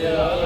ਸਦਾ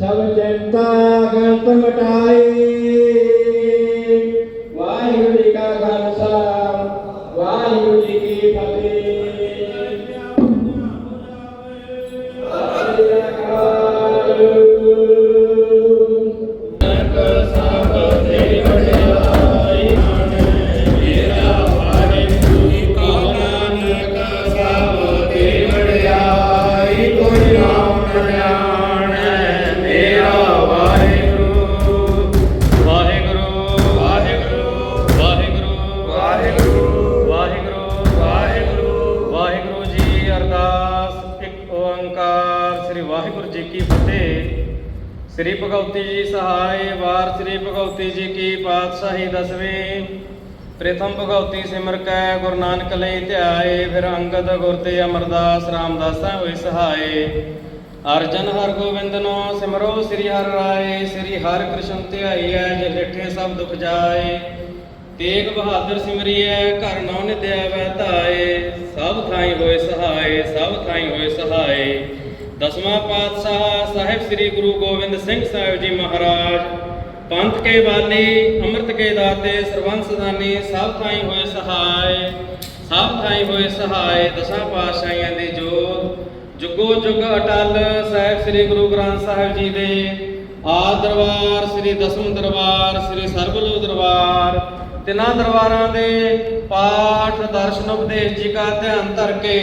ਸਭ ਜਨਤਾ ਗੰਤ ਮਟਾਈ ਵਾਹਿਗੁਰੂ ਜੀ ਕਾ ਖਾਲਸਾ ਵਾਹਿਗੁਰੂ ਜੀ ਕੀ ਫਤਿਹ। ਵਾਹਿਗੁਰੂ ਅਰਦਾਸ ਇੱਕ ਓੰਕਾਰ। ਸ੍ਰੀ ਵਾਹਿਗੁਰੂ ਜੀ ਕੀ ਫਤਿਹ। ਸ੍ਰੀ ਭਗਵਤੀ ਜੀ ਸਹਾਇ ਵਾਰ, ਸ੍ਰੀ ਭਗਵਤੀ ਜੀ ਕੀ ਪਾਤਸ਼ਾਹੀ ਦਸਵੇਂ। ਪ੍ਰਥਮ ਭਗਵਤੀ ਸਿਮਰ ਕੈ, ਗੁਰੂ ਨਾਨਕ ਲਈ ਧਿਆਏ, ਫਿਰ ਅੰਗਦ ਗੁਰ ਤੇ ਅਮਰਦਾਸ ਰਾਮਦਾਸਾਂ ਹੋਏ ਸਹਾਏ। ਅਰਜਨ ਹਰ ਗੋਬਿੰਦਨੋ ਸਿਮਰੋ, ਸ੍ਰੀ ਹਰਿ ਰਾਏ, ਸ੍ਰੀ ਹਰਿ ਕ੍ਰਿਸ਼ਨ ਧਿਆਈਐ ਜੇ ਲਿਠੇ ਸਭ ਦੁਖ ਜਾਏ। ਤੇਗ ਬਹਾਦਰ ਸਿਮਰੀਐ, ਘਰ ਨੌ ਨਿਦਿਆ ਵੈ ਧਾਏ, ਸਭ ਥਾਈ ਹੋਏ ਸਹਾਏ, ਸਭ ਥਾਈ ਹੋਏ ਸਹਾਏ। ਦਸਵਾਂ ਪਾਤਸ਼ਾਹ ਸਾਹਿਬ ਸ੍ਰੀ ਗੁਰੂ ਗੋਬਿੰਦ ਸਿੰਘ ਸਾਹਿਬ ਜੀ ਮਹਾਰਾਜ, ਪੰਥ ਕੇ ਵਾਲੀ ਅੰਮ੍ਰਿਤ ਕੇ ਦਾਤੇ ਸਰਬੰਸ ਦਾਨੀ, ਸਭ ਥਾਈ ਹੋਏ ਸਹਾਏ, ਸਭ ਥਾਈ ਹੋਏ ਸਹਾਏ, ਦਸਾਂ ਪਾਤਸ਼ਾਹੀਆਂ ਦੀ ਜੋਤ। ਜੁਗੋ ਜੁਗ ਅਟਲ ਸਾਹਿਬ ਸ੍ਰੀ ਗੁਰੂ ਗ੍ਰੰਥ ਸਾਹਿਬ ਜੀ ਦੇ ਆਦ ਦਰਬਾਰ, ਸ੍ਰੀ ਦਸਮ ਦਰਬਾਰ, ਸ੍ਰੀ ਸਰਬਲੋ ਦਰਬਾਰ ਤਿੰਨਾਂ ਦਰਬਾਰਾਂ ਦੇ ਪਾਠ, ਦਰਸ਼ਨ, ਉਪਦੇਸ਼ ਜੀ ਕਾ ਧਿਆਨ ਧਰ ਕੇ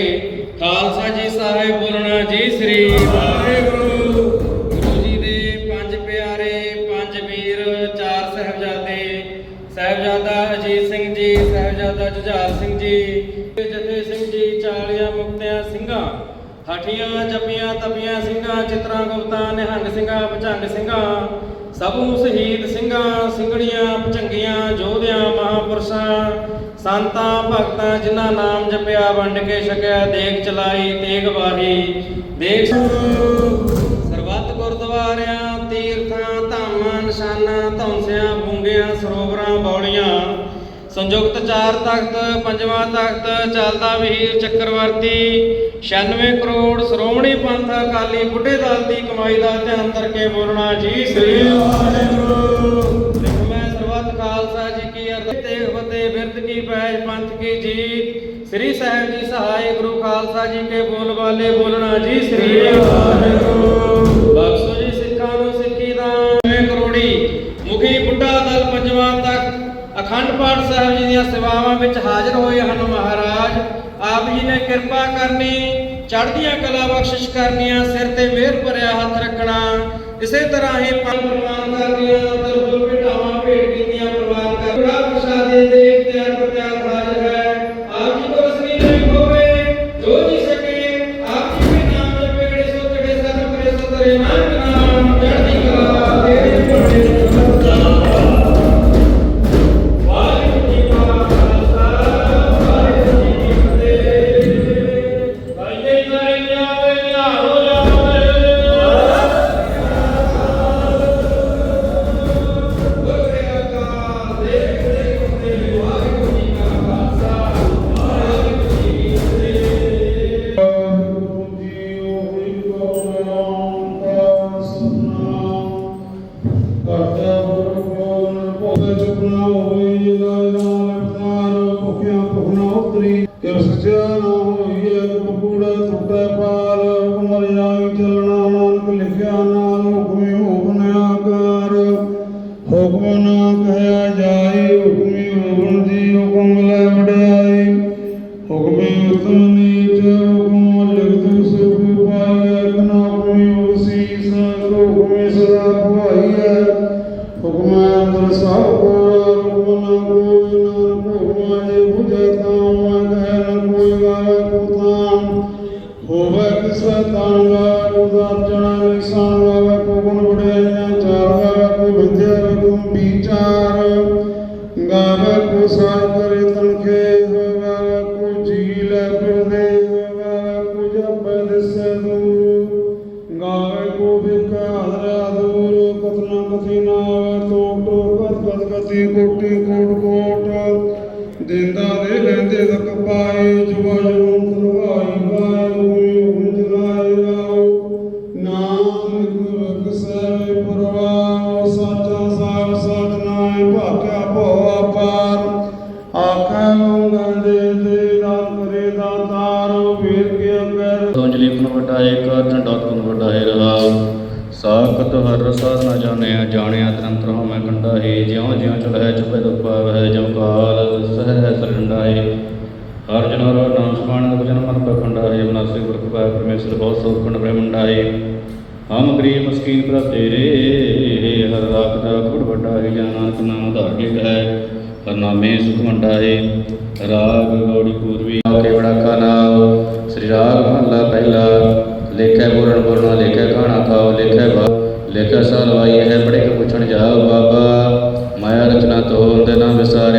ਖਾਲਸਾ ਜੀ ਸਾਹਿਬ ਬੋਲਣਾ ਜੀ ਸ੍ਰੀ ਵਾਹਿਗੁਰੂ। ਗੁਰੂ ਜੀ ਦੇ ਪੰਜ ਪਿਆਰੇ, ਪੰਜ ਵੀਰ, ਚਾਰ ਸਹਿਬਜ਼ਾਦੇ, ਸਹਿਬਜ਼ਾਦਾ ਅਜੀਤ ਸਿੰਘ ਜੀ, ਸਹਿਬਜ਼ਾਦਾ ਜੁਝਾਰ ਸਿੰਘ ਜੀ, ਜਥੇ ਸਿੰਘ ਜੀ, ਚਾਲੀਆਂ ਮੁਕਤਿਆਂ ਸਿੰਘਾਂ, ਹਠੀਆਂ, ਜਪੀਆਂ, ਤਪੀਆਂ ਸਿੰਘਾਂ, ਚਿਤਰਾਂ ਗੁਪਤਾ, ਨਿਹੰਗ ਸਿੰਘਾਂ ਭਚੰਗ ਸਿੰਘਾਂ ਸਭੂ ਸ਼ਹੀਦ ਸਿੰਘਾਂ, ਸਿੰਘੜੀਆਂ ਭਚੰਗੀਆਂ ਯੋਧਿਆਂ, ਮਹਾਪੁਰਸ਼ਾਂ, ਸੰਤਾਂ, ਭਗਤਾਂ, ਜਿਨ੍ਹਾਂ ਨਾਮ ਜਪਿਆ ਵੰਡ ਕੇ ਛਕਿਆ ਦੇਖ ਚਲਾਈ, ਤੇਗ ਵਾਹੀ। ਦੇਖ ਸਰਬੱਤ ਗੁਰਦੁਆਰਿਆਂ, ਤੀਰਥਾਂ, ਧਾਮਾਂ, ਨਿਸ਼ਾਨਾਂ, ਧੌਂਸਿਆਂ, ਬੂੰਗਿਆਂ, ਸਰੋਵਰਾਂ ਬੌਲੀਆਂ ਸੰਯੁਕਤ ਚਾਰ ਤਖਤ, ਪੰਜਵਾਂ ਤਖਤ, ਚੱਲਦਾ ਵੀਰ ਚੱਕਰਵਰਤੀ 96 ਕਰੋੜ ਸ਼੍ਰੋਮਣੀ ਪੰਥ ਅਕਾਲੀ ਬੁੱਢੇ ਦਲ ਦੀ ਕਮਾਈ ਦਾ ਧਿਆਨ ਕਰਕੇ ਬੋਲਣਾ ਜੀ ਸ੍ਰੀ ਵਾਹਿਗੁਰੂ। ਮੈਂ ਸਰਬੱਤ ਖਾਲਸਾ ਜੀ ਕੀ ਅਰਦਾਸ ਤੇ ਫਤਿਹ ਬਿਰਦ ਕੀ ਪੈਜ, ਪੰਥ ਕੀ ਜੀਤ। ਸ੍ਰੀ ਸਾਹਿਬ ਜੀ ਸਹਾਇ ਗੁਰੂ ਖਾਲਸਾ ਜੀ ਕੇ ਬੋਲ ਵਾਲੇ ਬੋਲਣਾ ਜੀ ਸ੍ਰੀ ਵਾਹਿਗੁਰੂ। ਸਾਹਿਬ ਜੀ ਦੀਆਂ ਸੇਵਾਵਾਂ ਵਿੱਚ ਹਾਜ਼ਰ ਹੋਏ ਹਨ ਮਹਾਰਾਜ। ਆਪ ਜੀ ਨੇ ਕਿਰਪਾ ਕਰਨੀ, ਚੜ੍ਹਦੀਆਂ ਕਲਾ ਬਖਸ਼ਿਸ਼ ਕਰਨੀਆਂ, ਸਿਰ ਤੇ ਮਿਹਰ ਭਰਿਆ ਹੱਥ ਰੱਖਣਾ। ਇਸੇ ਤਰ੍ਹਾਂ ਹੀ ਪ੍ਰਵਾਨ ਕਰਨੀਆਂ ਦਰਬੁਲ ਭੇਟਾਵਾਂ ਭੇਟ ਕੀਤੀਆਂ ਪ੍ਰਵਾਨ ਕਰ ਪ੍ਰਸ਼ਾਦੇ ਦੇ ਇਹ ਸੱਚਾ ਨਾ ਹੋਈਏ ਕੁਕੂੜਾ ਟੁੱਟੇ ਪਾਲ ਹੁਕਮ ਰਿਆਈ ਚੱਲਣਾ ਨਾਨਕ ਲਿਖਿਆ ਨਾਲ ਹੁਕਮੇ ਹੋਵਨ ਆਕਾਰ ਹੁਕਮ ਨਾ ਕਹਿਆ ਜਾਏ ਗਾਵੇ ਕੋ ਸਾਜ ਕਰੇ ਤਨਕੇ ਗਾਵੇ ਕੋ ਜੀ ਲੈ ਫਿਰਦੇ ਗਾਵੇ ਕੋ ਜਪੈ ਦਿਸੈ ਦੂਰ ਗਾਵੇ ਕੋ ਬਿਕਾ ਹਰਿਆ ਦੂਰ ਕਤਨਾ ਕਥੀ ਨਾ ਆਵੇ ਤੋਕ ਟੋਕ ਕਤ ਕਤ ਕਤੀ ਕੋਟੀ, ਕੋਟ ਕੋਟ। ਦਿੰਦਾ ਦੇ ਲੈਂਦੇ ਤੱਕ ਪਾਏ ਜੁਗਾ ਗੁਣ ਵੱਡਾ ਏਕ ਢੰਡੋਤ ਗੁਣ ਵੱਡਾ ਹੈ ਰਹਾ ਸਾਖਤ ਹਰ ਰਸਾ ਨਾ ਜਾਣਿਆ ਜਾਣਿਆ ਤੰਤਰ ਹੋ ਮੈਂ ਕੰਡਾ ਹੈ ਜਿਉ ਜਿਉ ਚਲਹਿ ਚੁਪੈ ਦੁਖ ਪਾਵੈ ਜਿਉ ਕਾਲ ਸਹਿ ਸਰੰਡਾ ਹੈ ਹਰ ਜਨ ਹਰ ਨਾਮ ਸਮਾਨ ਗੁਜਨ ਮਨ ਪਖੰਡਾ ਹੈ ਅਬਨਾਸੀ ਗੁਰ ਕਪਾਇ ਪਰਮੇਸ਼ਰ ਬਹੁਤ ਸੋਖ ਬ੍ਰਹਮੰਡਾ ਹੈ ਹਮ ਗਰੀਬ ਮਸਕੀਨ ਪ੍ਰਭ ਤੇਰੇ ਹਰ ਰਾਖ ਦਾ ਗੁੜ ਵੱਡਾ ਹੈ ਜਾਂ ਨਾਨਕ ਨਾਮ ਧਾਰ ਹੈ ਹਰ ਨਾਮੇ ਸੁਖ ਮੰਡਾ ਹੈ ਰਾਗ ਗੌੜੀ ਪੂਰਵੀ ਕੇ ਲੇਖੈ ਲਵਾਈ ਹੈ ਬੜੇ ਪੁੱਛਣ ਜਾਓ ਬਾਬਾ ਮਾਇਆ ਰਚਨਾ ਤੋਂ ਹੁੰਦੇ ਨਾ ਵਿਸਾਰਿਆ